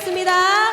드리겠습니다.